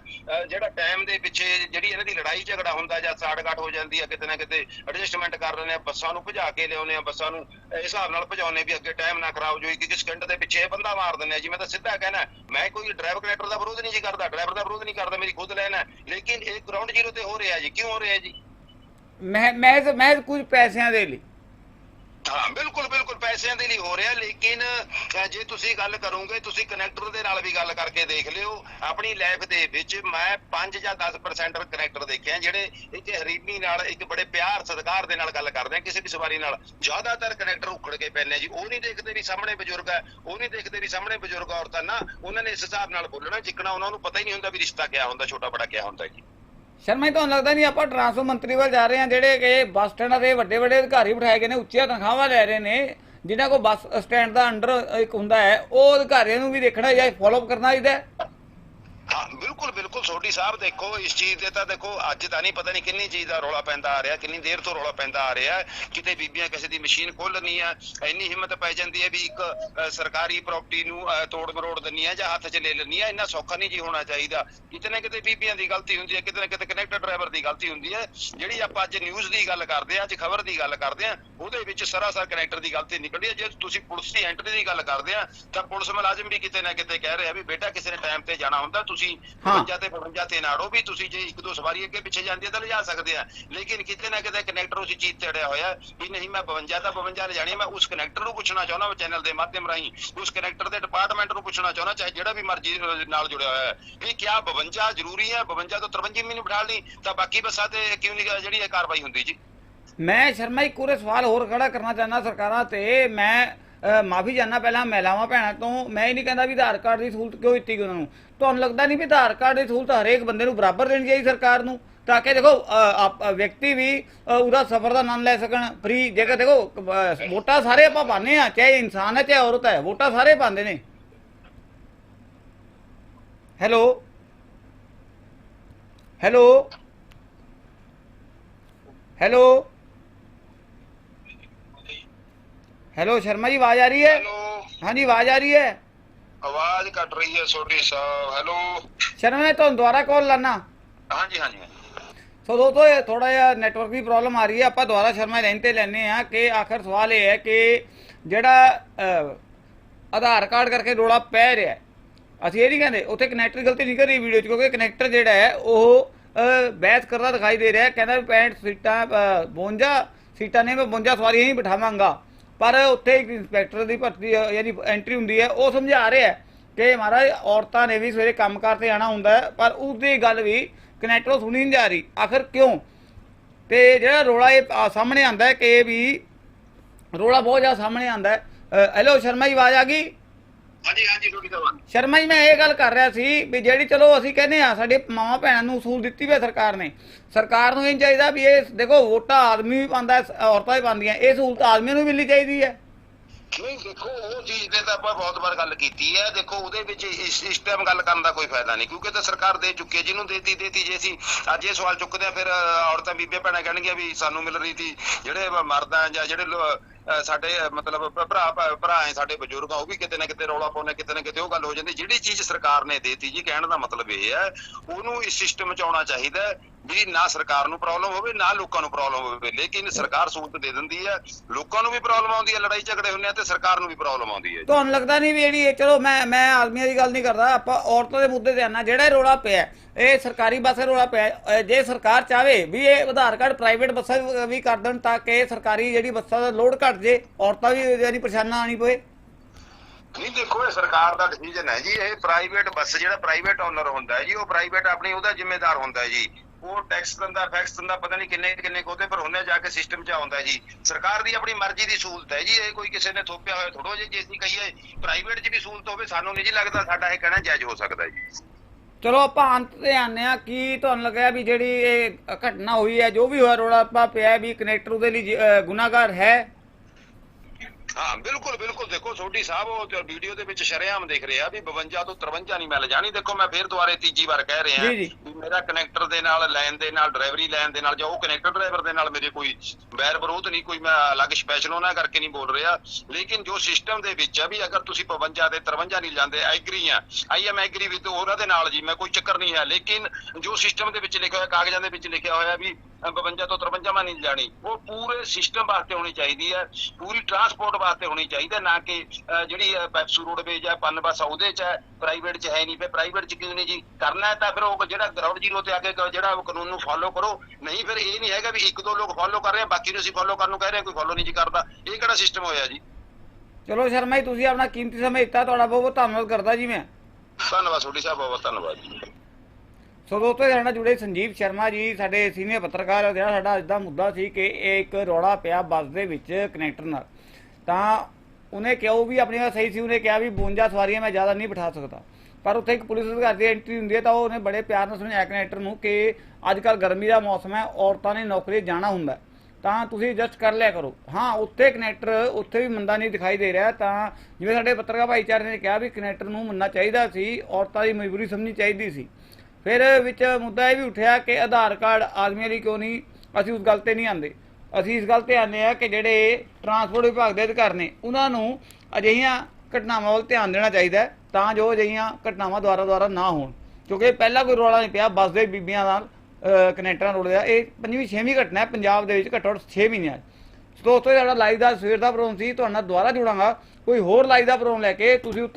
ਜਿਹੜਾ ਟਾਈਮ ਦੇ ਪਿੱਛੇ ਜਿਹੜੀ ਇਹਨਾਂ ਦੀ ਲੜਾਈ ਝਗੜਾ ਹੁੰਦਾ ਜਾਂ ਸਾੜਗਾਟ ਹੋ ਜਾਂਦੀ ਹੈ ਕਿਤੇ ਨਾ ਕਿਤੇ ਐਡਜਸਟਮੈਂਟ ਕਰ ਲੈਂਦੇ ਆ ਬੱਸਾਂ ਨੂੰ ਭਜਾ ਕੇ ਲਿਆਉਂਦੇ ਆ ਬੱਸਾਂ ਨੂੰ ਇਸ ਹਿਸਾਬ ਨਾਲ ਭਜਾਉਂਦੇ ਵੀ ਅੱਗੇ ਟਾਈਮ ਨਾ ਖਰਾਬ ਹੋਈ ਕਿ ਸਕਿੰਟ ਦੇ ਪਿੱਛੇ ਬੰਦਾ ਮਾਰ ਦਿੰਦੇ ਆ। ਜੀ ਮੈਂ ਤਾਂ ਸਿੱਧਾ ਕਹਿਣਾ ਮੈਂ ਕੋਈ ਡਰਾਈਵਰ ਕਨੈਕਟਰ ਦਾ ਵਿਰੋਧ ਨਹੀਂ ਜੀ ਕਰਦਾ ਡਰਾਈਵਰ ਦਾ ਵਿਰੋਧ ਨਹੀਂ ਕਰਦਾ ਮੇਰੀ ਖੁਦ ਲੈਣ ਲੇਕਿਨ ਇਹ ਗਰਾਊਂਡ ਜ਼ੀਰੋ ਤੇ ਹੋ ਰਿਹਾ ਜੀ। ਕਿਉਂ ਹੋ ਰਿਹਾ ਜੀ? ਮੈਂ ਮੈਂ ਮੈਂ ਕੁਝ ਪੈਸਿਆਂ ਦੇ ਲਈ। ਹਾਂ ਬਿਲਕੁਲ ਬਿਲਕੁਲ। ਪੈਸਿਆਂ ਦੇ ਲਈ ਹੋ ਰਿਹਾ, ਲੇਕਿਨ ਜੇ ਤੁਸੀਂ ਗੱਲ ਕਰੋਗੇ, ਤੁਸੀਂ ਕਨੈਕਟਰ ਦੇ ਨਾਲ ਵੀ ਗੱਲ ਕਰਕੇ ਦੇਖ ਲਿਓ। ਆਪਣੀ ਲਾਈਫ ਦੇ ਵਿੱਚ ਮੈਂ 5 ਜਾਂ 10% ਕਨੈਕਟਰ ਦੇਖੇ ਜਿਹੜੇ ਇੱਥੇ ਹਰੀਮੀ ਨਾਲ, ਇੱਕ ਬੜੇ ਪਿਆਰ ਸਤਿਕਾਰ ਦੇ ਨਾਲ ਗੱਲ ਕਰਦੇ ਆ, ਕਿਸੇ ਵੀ ਸਵਾਰੀ ਨਾਲ। ਜ਼ਿਆਦਾਤਰ ਕਨੈਕਟਰ ਉਖੜ ਕੇ ਪੈਂਦੇ ਜੀ। ਉਹ ਨਹੀਂ ਦੇਖਦੇ ਵੀ ਸਾਹਮਣੇ ਬਜ਼ੁਰਗ ਹੈ ਉਹ ਨਹੀਂ ਦੇਖਦੇ ਵੀ ਸਾਹਮਣੇ ਬਜ਼ੁਰਗ ਔਰਤਾਂ ਨਾ, ਉਹਨਾਂ ਨੇ ਇਸ ਹਿਸਾਬ ਨਾਲ ਬੋਲਣਾ, ਜਿੱਕਣਾ ਉਹਨਾਂ ਨੂੰ ਪਤਾ ਹੀ ਨਹੀਂ ਹੁੰਦਾ ਵੀ ਰਿਸ਼ਤਾ ਕਿਆ ਹੁੰਦਾ, ਛੋਟਾ ਬੜਾ ਕਿਆ ਹੁੰਦਾ ਜੀ। ਸ਼ਰਮਾ ਤੁਹਾਨੂੰ ਲੱਗਦਾ ਨਹੀਂ ਆਪਾਂ ਟਰਾਂਸਪੋਰਟ ਮੰਤਰੀ ਵੱਲ ਜਾ ਰਹੇ ਹਾਂ, ਜਿਹੜੇ ਕਿ ਬੱਸ ਸਟੈਂਡਾਂ ਦੇ ਵੱਡੇ ਵੱਡੇ ਅਧਿਕਾਰੀ ਬਿਠਾਏ ਗਏ ਨੇ, ਉੱਚੀਆਂ ਤਨਖਾਹਾਂ ਲੈ ਰਹੇ ਨੇ। ਜਿਨ੍ਹਾਂ ਕੋਲ ਬੱਸ ਸਟੈਂਡ ਦਾ ਅੰਡਰ ਇੱਕ ਹੁੰਦਾ ਹੈ, ਉਹ ਅਧਿਕਾਰੀਆਂ ਨੂੰ ਵੀ ਦੇਖਣਾ ਜਾਂ ਫਾਲੋਅਪ ਕਰਨਾ ਚਾਹੀਦਾ ਹਾਂ, ਬਿਲਕੁਲ ਬਿਲਕੁਲ, ਸੋਢੀ ਸਾਹਿਬ, ਦੇਖੋ, ਇਸ ਚੀਜ਼ ਦੇ ਤਾਂ ਦੇਖੋ, ਅੱਜ ਤਾਂ ਨਹੀਂ ਪਤਾ ਨਹੀਂ ਕਿੰਨੀ ਚੀਜ਼ ਦਾ ਰੌਲਾ ਪੈਂਦਾ ਆ ਰਿਹਾ, ਕਿੰਨੀ ਦੇਰ ਤੋਂ ਰੌਲਾ ਪੈਂਦਾ ਆ ਰਿਹਾ, ਕਿਤੇ ਬੀਬੀਆਂ ਕਿਸੇ ਦੀ ਮਸ਼ੀਨ ਖੋਲਣੀ ਆ ਇੰਨੀ ਹਿੰਮਤ ਪੈ ਜਾਂਦੀ ਹੈ ਵੀ ਇੱਕ ਸਰਕਾਰੀ ਪ੍ਰਾਪਰਟੀ ਨੂੰ ਤੋੜ ਮਰੋੜ ਦਿੰਨੀ ਆ ਜਾਂ ਹੱਥ 'ਚ ਲੈ ਲੈਣੀ ਆ ਇੰਨਾ ਸੌਖਾ ਨਹੀਂ ਜੀ ਹੋਣਾ ਚਾਹੀਦਾ। ਕਿਤੇ ਨਾ ਕਿਤੇ ਬੀਬੀਆਂ ਦੀ ਗਲਤੀ ਹੁੰਦੀ ਹੈ, ਕਿਤੇ ਨਾ ਕਿਤੇ ਕਨੈਕਟਰ ਡਰਾਈਵਰ ਦੀ ਗਲਤੀ ਹੁੰਦੀ ਹੈ, ਜਿਹੜੀ ਆਪਾਂ ਅੱਜ ਨਿਊਜ਼ ਦੀ ਗੱਲ ਕਰਦੇ ਆ ਅੱਜ ਖਬਰ ਦੀ ਗੱਲ ਕਰਦੇ ਆ ਉਹਦੇ ਵਿੱਚ ਸਰਾਸਰ ਕਨੈਕਟਰ ਦੀ ਗਲਤੀ ਨਿਕਲਦੀ ਹੈ। ਜੇ ਤੁਸੀਂ ਪੁਲਿਸ ਦੀ ਐਂਟਰੀ ਦੀ ਗੱਲ ਕਰਦੇ ਆ ਤਾਂ ਪੁਲਿਸ ਮੁਲਾਜ਼ਮ ਵੀ ਕਿਤੇ ਨਾ ਕਿਤੇ ਕਹਿ ਰਿਹਾ ਵੀ ਬੇਟਾ ਕਿਸੇ ਨੇ ਟਾਈਮ ਤੇ ਜਾਣਾ ਹੁੰਦਾ, ਤੁਸੀਂ ਹਾਂ। 52 ਤੇ 52 ਤੇ ਨਾੜੋ ਵੀ ਤੁਸੀਂ ਜੇ ਇੱਕ ਦੋ ਸਵਾਰੀ ਅੱਗੇ ਪਿੱਛੇ ਜਾਂਦੀ ਹੈ ਤਾਂ ਲਿਜਾ ਸਕਦੇ ਆ। ਲੇਕਿਨ ਕਿਤੇ ਨਾ ਕਿਤੇ ਕਨੈਕਟਰ ਉਸੇ ਚੀਜ਼ ਤੇ ਅੜਿਆ ਹੋਇਆ ਵੀ ਨਹੀਂ ਮੈਂ 52 ਤਾਂ 52 ਲੈ ਜਾਣੀ ਮੈਂ ਉਸ ਕਨੈਕਟਰ ਨੂੰ ਪੁੱਛਣਾ ਚਾਹੁੰਦਾ ਮੈਂ ਚੈਨਲ ਦੇ ਮਾਧਿਅਮ ਰਾਹੀਂ। ਉਸ ਕਨੈਕਟਰ ਦੇ ਡਿਪਾਰਟਮੈਂਟ ਨੂੰ ਪੁੱਛਣਾ ਚਾਹੁੰਦਾ ਚਾਹੇ ਜਿਹੜਾ ਵੀ ਮਰਜ਼ੀ ਨਾਲ ਜੁੜਿਆ ਹੋਇਆ ਹੈ। ਵੀ ਕਿਆ 52 ਜ਼ਰੂਰੀ ਹੈ? 52 ਤੋਂ 53 ਵੀ ਨਹੀਂ ਬਿਠਾ ਲਈ ਤਾਂ ਬਾਕੀ ਬੱਸਾਂ ਤੇ ਕਿਉਂ ਨਹੀਂ ਜਿਹੜੀ ਇਹ ਕਾਰਵਾਈ ਹੁੰਦੀ ਜੀ? ਮੈਂ ਸ਼ਰਮਾ ਜੀ ਪੂਰੇ ਸਵਾਲ ਹੋਰ ਖੜਾ ਕਰਨਾ ਚਾਹੁੰਦਾ ਸਰਕਾਰਾਂ ਤੇ। ਮੈਂ ਮਾਫੀ ਚਾਹਨਾ ਪਹਿਲਾਂ ਮਹਿਲਾਵਾਂ ਭੈਣਾਂ ਤੋਂ। ਮੈਂ ਇਹ ਨਹੀਂ ਕਹਿੰਦਾ ਵੀ ਆਧਾਰ ਕਾਰਡ ਦੀ ਸਹੂਲਤ ਕਿਉਂ ਦਿੱਤੀ ਗਈ ਉਹਨਾਂ ਨੂੰ। ਤੁਹਾਨੂੰ ਲੱਗਦਾ ਨਹੀਂ ਵੀ ਆਧਾਰ ਕਾਰਡ ਦੀ ਸਹੂਲਤ ਹਰੇਕ ਬੰਦੇ ਨੂੰ ਬਰਾਬਰ ਦੇਣੀ ਚਾਹੀਦੀ ਸਰਕਾਰ ਨੂੰ? ਤਾਂ ਕਿ ਦੇਖੋ ਆਪ- ਵਿਅਕਤੀ ਵੀ ਉਹਦਾ ਸਫ਼ਰ ਦਾ ਆਨੰਦ ਲੈ ਸਕਣ। ਫ੍ਰੀ ਜੇਕਰ ਦੇਖੋ ਵੋਟਾਂ ਸਾਰੇ ਆਪਾਂ ਪਾਉਂਦੇ ਆ ਚਾਹੇ ਇਨਸਾਨ ਹੈ, ਚਾਹੇ ਔਰਤ ਹੈ, ਵੋਟਾਂ ਸਾਰੇ ਪਾਉਂਦੇ ਨੇ। Hello? Hello? Hello? Hello Sharma ji ਆਵਾਜ਼ ਆ ਰਹੀ ਹੈ ਹੈਲੋ ਹਾਂਜੀ ਆਵਾਜ਼ ਆ ਰਹੀ ਹੈ ਆਵਾਜ਼ ਕੱਟ ਰਹੀ ਹੈ ਛੋਟੀ ਸਾਹਿਬ ਹੈਲੋ ਸ਼ਰਮਾ ਮੈਂ ਤੁਹਾਨੂੰ ਦੁਬਾਰਾ ਕਾਲ ਲਾਣਾ ਹਾਂਜੀ ਹਾਂਜੀ ਸੋ ਦੋਸਤੋ ਇਹ ਥੋੜਾ ਜਿਹਾ ਨੈਟਵਰਕ ਦੀ ਪ੍ਰੋਬਲਮ ਆ ਰਹੀ ਹੈ ਆਪਾਂ ਦੁਬਾਰਾ ਸ਼ਰਮਾ ਲਾਈਨ ਤੇ ਲੈਣੇ ਆ ਕਿ ਆਖਰ ਸਵਾਲ ਇਹ ਹੈ ਕਿ ਜਿਹੜਾ ਆਧਾਰ ਕਾਰਡ ਕਰਕੇ ਰੋਲਾ ਪੈ ਰਿਹਾ ਅਸੀਂ ਇਹ ਨਹੀਂ ਕਹਿੰਦੇ ਉੱਥੇ ਕਨੈਕਟਰ ਗਲਤੀ ਨਹੀਂ ਕਰ ਰਹੀ ਵੀਡੀਓ 'ਚ ਕਿਉਂਕਿ ਕਨੈਕਟਰ ਜਿਹੜਾ ਹੈ ਉਹ ਬਹਿਸ ਕਰਦਾ ਦਿਖਾਈ ਦੇ ਰਿਹਾ ਕਹਿੰਦਾ ਵੀ 65 ਸੀਟਾਂ ਅਹ, 52 ਸੀਟਾਂ ਨੇ ਮੈਂ 52 ਸਵਾਰੀਆਂ ਹੀ ਬਿਠਾਵਾਂਗਾ ਪਰ ਉੱਥੇ ਇੱਕ ਇੰਸਪੈਕਟਰ ਦੀ ਭਰਤੀ ਅਹ, ਯਾਨੀ ਐਂਟਰੀ ਹੁੰਦੀ ਹੈ ਉਹ ਸਮਝਾ ਰਿਹਾ ਕਿ ਮਹਾਰਾਜ ਔਰਤਾਂ ਨੇ ਵੀ ਸਵੇਰੇ ਕੰਮਕਾਰ ਤੇ ਆਣਾ ਹੁੰਦਾ ਪਰ ਉਸਦੀ ਗੱਲ ਵੀ ਕਨੈਕਟਰੋਂ ਸੁਣੀ ਨਹੀਂ ਜਾ ਰਹੀ। ਆਖਰ ਕਿਉਂ? ਤੇ ਜਿਹੜਾ ਰੋਲਾ ਇਹ ਸਾਹਮਣੇ ਆਂਦਾ ਹੈ ਕਿ ਵੀ ਰੋਲਾ ਬਹੁਤ ਜ਼ਿਆਦਾ ਸਾਹਮਣੇ ਆਂਦਾ ਹੈ। ਹੈਲੋ ਸ਼ਰਮਾ ਜੀ ਆਵਾਜ਼ ਆ ਗਈ? ਹਾਂਜੀ ਹਾਂਜੀ ਛੋਟੀ ਸਾਹਿਬ ਸ਼ਰਮਾ ਜੀ ਮੈਂ ਇਹ ਗੱਲ ਕਰ ਰਿਹਾ ਸੀ ਵੀ ਜਿਹੜੀ ਚਲੋ ਅਸੀਂ ਕਹਿੰਦੇ ਆ ਸਾਡੇ ਮਾਵਾਂ ਭੈਣਾਂ ਨੂੰ ਉਸੂਲ ਦਿੱਤੀ ਵੀ ਹੈ ਸਰਕਾਰ ਨੇ। ਸਰਕਾਰ ਨੂੰ ਇਹ ਚਾਹੀਦਾ ਵੀ ਇਹ ਦੇਖੋ ਵੋਟਾਂ ਆਦਮੀ ਵੀ ਪਾਉਂਦਾ ਹੈ, ਔਰਤਾਂ ਵੀ ਪਾਉਂਦੀਆਂ। ਇਹ ਸਹੂਲਤ ਆਦਮੀਆਂ ਨੂੰ ਵੀ ਮਿਲਣੀ ਚਾਹੀਦੀ ਹੈ। ਨਹੀਂ ਦੇਖੋ ਉਹ ਚੀਜ਼ ਤੇ ਤਾਂ ਆਪਾਂ ਬਹੁਤ ਵਾਰ ਗੱਲ ਕੀਤੀ ਹੈ। ਦੇਖੋ ਉਹਦੇ ਵਿੱਚ ਇਸ ਇਸ ਟਾਈਮ ਗੱਲ ਕਰਨ ਦਾ ਕੋਈ ਫਾਇਦਾ ਨਹੀਂ ਕਿਉਂਕਿ ਤਾਂ ਸਰਕਾਰ ਦੇ ਚੁੱਕੀ ਹੈ। ਜਿਹਨੂੰ ਦੇਤੀ ਦੇਤੀ ਜੇ ਅਸੀਂ ਅੱਜ ਇਹ ਸਵਾਲ ਚੁੱਕਦੇ ਆ ਫਿਰ ਔਰਤਾਂ ਬੀਬੀਆਂ ਭੈਣਾਂ ਕਹਿਣਗੀਆਂ ਵੀ ਸਾਨੂੰ ਮਿਲ ਰਹੀ ਸੀ ਜਿਹੜੇ ਮਰਦਾਂ ਜਾਂ ਜਿਹੜੇ ਸਾਡੇ ਮਤਲਬ ਭਰਾ ਭਰਾ ਹੈ ਸਾਡੇ ਬਜ਼ੁਰਗ ਆ, ਉਹ ਵੀ ਕਿਤੇ ਨਾ ਕਿਤੇ ਰੌਲਾ ਪਾਉਂਦੇ ਕਿਤੇ ਨਾ ਕਿਤੇ ਉਹ ਗੱਲ ਹੋ ਜਾਂਦੀ ਜਿਹੜੀ ਚੀਜ਼ ਸਰਕਾਰ ਨੇ ਦੇਤੀ ਜੀ, ਕਹਿਣ ਦਾ ਮਤਲਬ ਇਹ ਹੈ, ਉਹਨੂੰ ਇਸ ਸਿਸਟਮ ਚ ਆਉਣਾ ਚਾਹੀਦਾ ਵੀ ਨਾ ਸਰਕਾਰ ਨੂੰ ਪ੍ਰੋਬਲਮ ਹੋਵੇ, ਨਾ ਲੋਕਾਂ ਨੂੰ ਪ੍ਰੋਬਲਮ ਹੋਵੇ। ਲੇਕਿਨ ਸਰਕਾਰ ਸਹੂਲਤ ਦੇ ਦਿੰਦੀ ਹੈ, ਲੋਕਾਂ ਨੂੰ ਵੀ ਪ੍ਰੋਬਲਮ ਆਉਂਦੀ ਹੈ, ਲੜਾਈ ਝਗੜੇ ਹੁੰਦੇ ਆ ਤੇ ਸਰਕਾਰ ਨੂੰ ਵੀ ਪ੍ਰੋਬਲਮ ਆਉਂਦੀ ਹੈ ਤੁਹਾਨੂੰ ਲੱਗਦਾ ਨਹੀਂ ਵੀ ਜਿਹੜੀ ਚਲੋ ਮੈਂ ਮੈਂ ਆਦਮੀਆਂ ਦੀ ਗੱਲ ਨਹੀਂ ਕਰਦਾ, ਆਪਾਂ ਔਰਤਾਂ ਦੇ ਮੁੱਦੇ ਤੇ ਆਨਾ ਜਿਹੜਾ ਇਹ ਰੋਲਾ ਪਿਆ ਇਹ ਸਰਕਾਰੀ ਬੱਸੇ ਰੋਲਾ ਪਿਆ ਜੇ ਸਰਕਾਰ ਚਾਵੇ ਵੀ ਇਹ ਆਧਾਰ ਕਾਰਡ ਪ੍ਰਾਈਵੇਟ ਬੱਸਾਂ ਵੀ- ਵੀ ਕਰ ਦੇਣ ਤਾਂ ਕਿ ਸਰਕਾਰੀ ਜਿਹੜੀ ਬੱਸਾਂ ਦਾ ਲੋਡ ਘਟ ਜੇ ਔਰਤਾਂ ਵੀ ਯਾਨੀ ਪਰੇਸ਼ਾਨਾ ਆਣੀ ਪਏ। ਨਹੀਂ ਦੇਖੋ ਇਹ ਸਰਕਾਰ ਦਾ ਡਿਸੀਜਨ ਹੈ ਜੀ ਇਹ ਪ੍ਰਾਈਵੇਟ ਬੱਸ ਜਿਹੜਾ ਪ੍ਰਾਈਵੇਟ ਓਨਰ ਹੁੰਦਾ ਹੈ ਜੀ ਉਹ ਪ੍ਰਾਈਵੇਟ ਆਪਣੀ ਉਹਦਾ ਜ਼ਿੰਮੇਦਾਰ ਹੁੰਦਾ ਹੈ ਜੀ। ਉਹ ਟੈਕਸ ਦਿੰਦਾ ਫੈਕਸ ਦਿੰਦਾ ਪਤਾ ਨਹੀਂ ਕਿੰਨੇ ਕਿੰਨੇ ਕੋਤੇ ਪਰ ਹੁੰਦੇ ਜਾ ਕੇ ਸਿਸਟਮ 'ਚ ਆਉਂਦਾ ਹੈ ਜੀ। ਸਰਕਾਰ ਦੀ ਆਪਣੀ ਮਰਜ਼ੀ ਦੀ ਸਹੂਲਤ ਹੈ ਜੀ ਇਹ ਕੋਈ ਕਿਸੇ ਨੇ ਥੋਪਿਆ ਹੋਇਆ ਥੋੜੋ ਜੇ ਜੇ ਅਸੀਂ ਕਹੀਏ ਪ੍ਰਾਈਵੇਟ 'ਚ ਵੀ ਸਹੂਲਤ ਹੋਵੇ ਸਾਨੂੰ ਨਹੀਂ ਜੀ ਲੱਗਦਾ ਸਾਡਾ ਇਹ ਕਹਿਣਾ ਜਾਇਜ਼ ਹੋ ਸਕਦਾ ਜੀ। ਚਲੋ ਆਪਾਂ ਅੰਤ ਤੇ ਆਨੇ ਆ ਕੀ ਤੁਹਾਨੂੰ ਲੱਗਿਆ ਵੀ ਜਿਹੜੀ ਇਹ ਘਟਨਾ ਹੋਈ ਹੈ ਜੋ ਵੀ ਹੋਇਆ ਰੋਲਾ ਆਪਾਂ ਪਿਆ ਵੀ ਕਨੈਕਟਰ ਉਹਦੇ ਲਈ ਗੁਨਾਹਗਾਰ ਹੈ? ਹਾਂ ਬਿਲਕੁਲ ਬਿਲਕੁਲ। ਦੇਖੋ ਸੋਢੀ ਸਾਹਿਬ ਉਹ ਤੇ ਵੀਡੀਓ ਦੇ ਵਿੱਚ ਸ਼ਰੇਆਮ ਦਿਖ ਰਿਹਾ ਵੀ 52 ਤੋਂ 53 ਨਹੀਂ ਮਿਲ ਜਾਣੀ। ਦੇਖੋ ਮੈਂ ਫੇਰ ਦੁਬਾਰੇ ਤੀਜੀ ਵਾਰ ਕਹਿ ਰਿਹਾ। ਵੀ ਮੇਰਾ ਕਨੈਕਟਰ ਦੇ ਨਾਲ ਲਾਈਨ ਦੇ ਨਾਲ ਡਰਾਈਵਰੀ ਲਾਈਨ ਦੇ ਨਾਲ ਜਾਂ ਉਹ ਕਨੈਕਟਰ ਡਰਾਈਵਰ ਦੇ ਨਾਲ ਮੇਰੇ ਕੋਈ ਵੈਰ ਵਿਰੋਧ ਨਹੀਂ ਕੋਈ ਮੈਂ ਅਲੱਗ ਸਪੈਸ਼ਲ ਉਹਨਾਂ ਕਰਕੇ ਨਹੀਂ ਬੋਲ ਰਿਹਾ। ਲੇਕਿਨ ਜੋ ਸਿਸਟਮ ਦੇ ਵਿੱਚ ਹੈ ਵੀ ਅਗਰ ਤੁਸੀਂ 52 ਤੇ 53 ਨਹੀਂ ਜਾਂਦੇ ਐਗਰੀ ਆ। ਆਈ ਐਮ ਐਗਰੀ ਵਿਦ ਉਹਨਾਂ ਦੇ ਨਾਲ ਜੀ ਮੈਂ ਕੋਈ ਚੱਕਰ ਨਹੀਂ ਹੈ। ਲੇਕਿਨ ਜੋ ਸਿਸਟਮ ਦੇ ਵਿੱਚ ਲਿਖਿਆ ਹੋਇਆ ਕਾਗਜ਼ਾਂ ਦੇ ਵਿੱਚ ਲਿਖਿਆ ਹੋਇਆ ਵੀ 52 ਤੋਂ 53 ਮੈਂ ਨਹੀਂ ਜਾਣੀ। ਉਹ ਪੂਰੇ ਸਿਸਟਮ ਵਾਸਤੇ ਹੋਣੀ ਚਾਹੀਦੀ ਹੈ ਪੂਰੀ ਟਰਾਂਸਪੋਰਟ ਵਾਸਤੇ ਹੋਣੀ ਚਾਹੀਦੀ ਹੈ ਨਾ ਕਿ ਜਿਹੜੀ ਪੈਪਸੂ ਰੋਡਵੇਜ ਹੈ ਪਨ ਬੱਸ ਆ, ਉਹਦੇ ਚ ਹੈ ਪ੍ਰਾਈਵੇਟ ਚ ਹੈ ਨਹੀਂ। ਫਿਰ ਪ੍ਰਾਈਵੇਟ ਚ ਕਿਉਂ ਨਹੀਂ ਜੀ? ਕਰਨਾ ਹੈ ਤਾਂ ਫਿਰ ਉਹ ਜਿਹੜਾ ਗਰਾਊਂਡ ਜ਼ੀਰੋ ਤੇ ਆ ਕੇ ਜਿਹੜਾ ਉਹ ਕਾਨੂੰਨ ਨੂੰ ਫੋਲੋ ਕਰੋ। ਨਹੀਂ ਫਿਰ ਇਹ ਨਹੀਂ ਹੈਗਾ ਵੀ ਇੱਕ ਦੋ ਲੋਕ ਫੋਲੋ ਕਰ ਰਹੇ ਬਾਕੀ ਨੂੰ ਅਸੀਂ ਫੋਲੋ ਕਰਨ ਨੂੰ ਕਹਿ ਰਹੇ ਕੋਈ ਫੋਲੋ ਨਹੀਂ ਜੀ ਕਰਦਾ। ਇਹ ਕਿਹੜਾ ਸਿਸਟਮ ਹੋਇਆ ਜੀ? ਚਲੋ ਸ਼ਰਮਾ ਜੀ ਤੁਸੀਂ ਆਪਣਾ ਕੀਮਤੀ ਸਮਾਂ ਦਿੱਤਾ ਤੁਹਾਡਾ ਬਹੁਤ ਬਹੁਤ ਧੰਨਵਾਦ ਕਰਦਾ ਜੀ ਮੈਂ। ਧੰਨਵਾਦ ਸੋਢੀ ਸਾਹਿਬ ਬਹੁਤ ਬਹੁਤ ਧੰਨਵਾਦ ਜੀ। ਸੋ ਦੋਸਤੋ ਸਾਡੇ ਨਾਲ ਜੁੜੇ ਸੰਜੀਵ ਸ਼ਰਮਾ ਜੀ, ਸਾਡੇ ਸੀਨੀਅਰ ਪੱਤਰਕਾਰ ਜਿਹੜਾ ਸਾਡਾ ਅੱਜ ਦਾ ਮੁੱਦਾ ਸੀ ਕਿ ਇਹ ਇੱਕ ਰੌਲਾ ਪਿਆ ਬੱਸ ਦੇ ਵਿੱਚ ਕਨੈਕਟਰ ਨਾਲ। ਤਾਂ ਉਹਨੇ ਕਿਹਾ, ਉਹ ਵੀ ਆਪਣੀ ਗੱਲ ਸਹੀ ਸੀ। ਉਹਨੇ ਕਿਹਾ ਵੀ 52 ਸਵਾਰੀਆਂ ਮੈਂ ਜ਼ਿਆਦਾ ਨਹੀਂ ਬਿਠਾ ਸਕਦਾ। ਪਰ ਉੱਥੇ ਇੱਕ ਪੁਲਿਸ ਅਧਿਕਾਰੀ ਦੀ ਐਂਟਰੀ ਹੁੰਦੀ ਹੈ, ਤਾਂ ਉਹਨੇ ਬੜੇ ਪਿਆਰ ਨਾਲ ਸਮਝਾਇਆ ਕਨੈਕਟਰ ਨੂੰ ਕਿ ਅੱਜ ਕੱਲ ਗਰਮੀ ਦਾ ਮੌਸਮ ਹੈ, ਔਰਤਾਂ ਨੇ ਨੌਕਰੀ ਜਾਣਾ ਹੁੰਦਾ ਤਾਂ ਤੁਸੀਂ ਐਡਜਸਟ ਕਰ ਲਿਆ ਕਰੋ। ਹਾਂ, ਉੱਥੇ ਕਨੈਕਟਰ ਉੱਥੇ ਵੀ ਮੰਦਾ ਨਹੀਂ ਦਿਖਾਈ ਦੇ ਰਿਹਾ। ਤਾਂ ਜਿਵੇਂ ਸਾਡੇ ਪੱਤਰਕਾਰ ਭਾਈਚਾਰੇ ਨੇ ਕਿਹਾ ਵੀ ਕਨੈਕਟਰ ਨੂੰ ਮੰਨਣਾ ਚਾਹੀਦਾ ਸੀ, ਔਰਤਾਂ ਦੀ ਮਜਬੂਰੀ ਸਮਝਣੀ ਚਾਹੀਦੀ ਸੀ। ਫਿਰ ਵਿੱਚ ਮੁੱਦਾ ਇਹ ਵੀ ਉੱਠਿਆ ਕਿ ਆਧਾਰ ਕਾਰਡ ਆਦਮੀਆਂ ਲਈ ਕਿਉਂ ਨਹੀਂ? ਅਸੀਂ ਉਸ ਗੱਲ ਤੇ ਨਹੀਂ ਆਂਦੇ ਅਸੀਂ ਇਸ ਗੱਲ ਤੇ ਆਨੇ ਆ ਕਿ ਜਿਹੜੇ ਟਰਾਂਸਪੋਰਟ ਵਿਭਾਗ ਦੇ ਅਧਿਕਾਰ ਨੇ, ਉਹਨਾਂ ਨੂੰ ਅਜਿਹੀਆਂ ਘਟਨਾਵਾਂ ਵੱਲ ਧਿਆਨ ਦੇਣਾ ਚਾਹੀਦਾ ਤਾਂ ਜੋ ਅਜਿਹੀਆਂ ਘਟਨਾਵਾਂ ਦੁਆਰਾ ਦੁਆਰਾ ਨਾ ਹੋਣ। ਕਿਉਂਕਿ ਪਹਿਲਾਂ ਕੋਈ ਰੌਲਾ ਨਹੀਂ ਪਿਆ, ਬੱਸ ਦੇ ਬੀਬੀਆਂ ਨਾਲ ਕਨੈਕਟਰਾਂ ਰੋਡ ਦਾ ਇਹ ਪੰਜਵੀਂ, ਛੇਵੀਂ ਘਟਨਾ ਹੈ, ਪੰਜਾਬ ਦੇ ਵਿੱਚ ਘੱਟੋ ਘੱਟ 6 ਮਹੀਨਿਆਂ 'ਚ। ਦੋਸਤੋ, ਇਹ ਸਾਡਾ ਲਾਈਵ ਦਾ ਸਵੇਰ ਦਾ ਪ੍ਰੋਗਰਾਮ ਸੀ, ਤੁਹਾਡੇ ਦੁਬਾਰਾ ਜੁੜਾਂਗਾ। ਕੋਈ ਹੋਰ ਲਾਈਵ ਦਾ ਪ੍ਰੋਗਰਾਮ ਲੈ ਕੇ ਤੁਸੀਂ